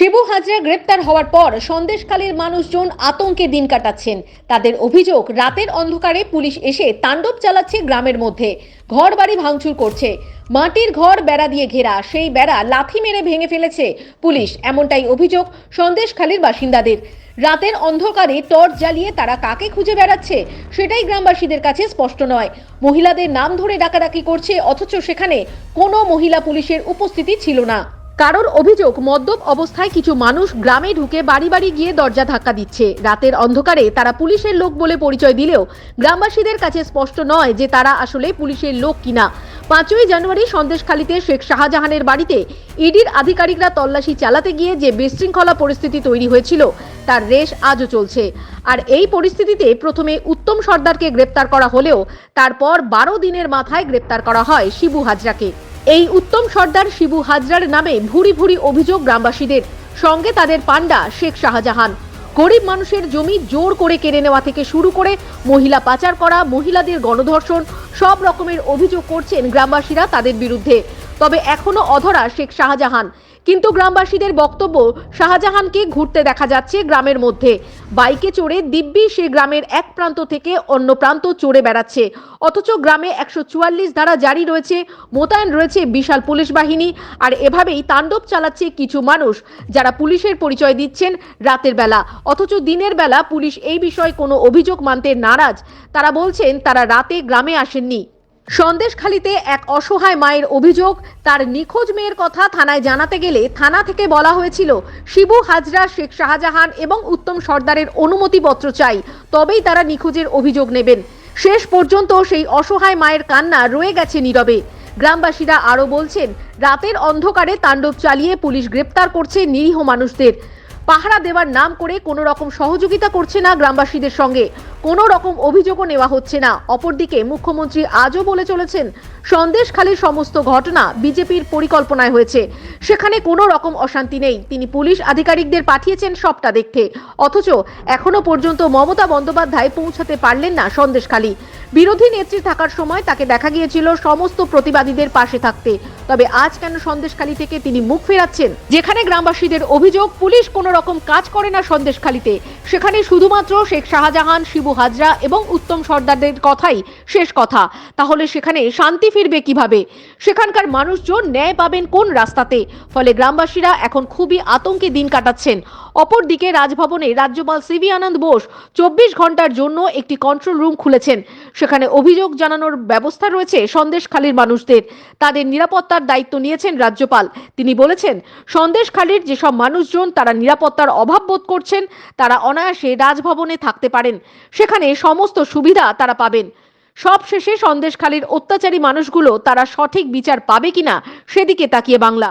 শিবু হাজরা গ্রেপ্তার হওয়ার পর সন্দেশখালীর মানুষজন আতঙ্কে দিন কাটাচ্ছেন। তাদের অভিযোগ, রাতের অন্ধকারে পুলিশ এসে তাণ্ডব চালাচ্ছে গ্রামের মধ্যে। ঘর বাড়ি ভাঙচুর করছে। মাটির ঘর বেড়া দিয়ে ঘেরা, সেই বেড়া লাথি মেরে ভেঙে ফেলেছে পুলিশ, এমনটাই অভিযোগ সন্দেশখালীর বাসিন্দাদের। রাতের অন্ধকারে টর্চ জ্বালিয়ে তারা কাকে খুঁজে বেড়াচ্ছে, সেটাই গ্রামবাসীদের কাছে স্পষ্ট নয়। মহিলাদের নাম ধরে ডাকাডাকি করছে, অথচ সেখানে কোনো মহিলা পুলিশের উপস্থিতি ছিল না। কারোর অভিযোগ, মদ্যপ অবস্থায় কিছু মানুষ গ্রামে ঢুকে বাড়ি বাড়ি গিয়ে দরজা ধাক্কা দিচ্ছে। রাতের অন্ধকারে তারা পুলিশের লোক বলে পরিচয় দিলেও গ্রামবাসীদের কাছে স্পষ্ট নয় যে তারা আসলে পুলিশের লোক কিনা। পাঁচই জানুয়ারি সন্দেশখালীতে শেখ শাহজাহানের বাড়িতে ইডির আধিকারিকরা তল্লাশি চালাতে গিয়ে যে বিশৃঙ্খলা পরিস্থিতি তৈরি হয়েছিল, তার রেশ আজও চলছে। আর এই পরিস্থিতিতে প্রথমে উত্তম সর্দারকে গ্রেপ্তার করা হলেও তারপর বারো দিনের মাথায় গ্রেপ্তার করা হয় শিবু হাজরাকে। এই উত্তম সর্দার শিবু হাজরার নামে ভুরি ভুরি অভিযোগ গ্রামবাসীদের। সঙ্গে তাদের পাণ্ডা শেখ শাহজাহান। গরিব মানুষের জমি জোর করে কেড়ে নেওয়া থেকে শুরু করে মহিলা পাচার করা, মহিলাদের গণধর্ষণ, সব রকমের অভিযোগ করছেন গ্রামবাসীরা তাদের বিরুদ্ধে। তবে এখনও অধরা শেখ শাহজাহান। কিন্তু গ্রামবাসীদের বক্তব্য শাহজাহানকে ঘুরতে দেখা যাচ্ছে গ্রামের মধ্যে। বাইকে চড়ে দিব্যি সে গ্রামের এক প্রান্ত থেকে অন্য প্রান্ত চড়ে বেড়াচ্ছে। অথচ গ্রামে একশো চুয়াল্লিশ ধারা জারি রয়েছে, মোতায়েন রয়েছে বিশাল পুলিশ বাহিনী। আর এভাবেই তাণ্ডব চালাচ্ছে কিছু মানুষ যারা পুলিশের পরিচয় দিচ্ছেন রাতের বেলা। অথচ দিনের বেলা পুলিশ এই বিষয়ে কোনো অভিযোগ মানতে নারাজ। তারা বলছেন তারা রাতে গ্রামে আসেননি। সন্দেশখালিতে এক অসহায় মায়ের অভিযোগ। তার নিখোঁজ মেয়ের কথা থানায় জানাতে গেলে থানা থেকে বলা হয়েছিল, শিবু, হাজরা, শেখ শাহজাহান এবং উত্তম সর্দারের অনুমতিপত্র চাই, তবেই তারা নিখোঁজের অভিযোগ নেবেন। শেষ পর্যন্ত সেই অসহায় মায়ের কান্না রয়ে গেছে নীরবে। গ্রামবাসীরা আরও বলছেন, রাতের অন্ধকারে তাণ্ডব চালিয়ে পুলিশ গ্রেপ্তার করছে নিরীহ মানুষদের। পাহারা দেওয়ার নাম করে কোনো রকম সহযোগিতা করছে না গ্রামবাসীদের সঙ্গে। কোনো রকম অভিযোগও নেওয়া হচ্ছে না। অপরদিকে মুখ্যমন্ত্রী আজও বলে চলেছেন, সন্দেশখালীর সমস্ত ঘটনা বিজেপির পরিকল্পনায় হয়েছে। সেখানে কোনো রকম অশান্তি নেই। তিনি পুলিশ আধিকারিকদের পাঠিয়েছেন সবটা দেখতে। অথচ এখনও পর্যন্ত মমতা বন্দ্যোপাধ্যায় পৌঁছাতে পারলেন না সন্দেশখালী। বিরোধী নেত্রী থাকার সময় তাকে দেখা গিয়েছিল সমস্ত প্রতিবাদীদের পাশে থাকতে। তবে আজ কেন সন্দেশখালী থেকে তিনি মুখ ফেরাচ্ছেন? যেখানে গ্রামবাসীদের অভিযোগ, পুলিশ কোনো রকম কাজ করে না সন্দেশখালীতে। সেখানে শুধুমাত্র শেখ শাহজাহান, শিবু হাজরা এবং উত্তম সর্দারদের কথাই শেষ কথা। তাহলে সেখানে শান্তি ফিরবে কীভাবে? সেখানকার মানুষজন ন্যায় পাবেন কোন রাস্তাতে? ফলে গ্রামবাসীরা এখন খুবই আতঙ্কে দিন কাটাচ্ছেন। অপরদিকে রাজভবনে রাজ্যপাল সিভি আনন্দ বোস চব্বিশ ঘণ্টার জন্য একটি কন্ট্রোল রুম খুলেছেন। সেখানে অভিযোগ জানানোর ব্যবস্থা রয়েছে সন্দেশখালীর মানুষদের। তাদের নিরাপত্তার দায়িত্ব নিয়েছেন রাজ্যপাল। তিনি বলেছেন, সন্দেশখালীর যেসব মানুষজন তারা নিরাপত্তার অভাব বোধ করছেন, তারা অনায়াসে রাজভবনে থাকতে পারেন। সেখানে সমস্ত সুবিধা তারা পাবেন। সবশেষে সন্দেশখালীর অত্যাচারী মানুষগুলো তারা সঠিক বিচার পাবে কিনা, সেদিকে তাকিয়ে বাংলা।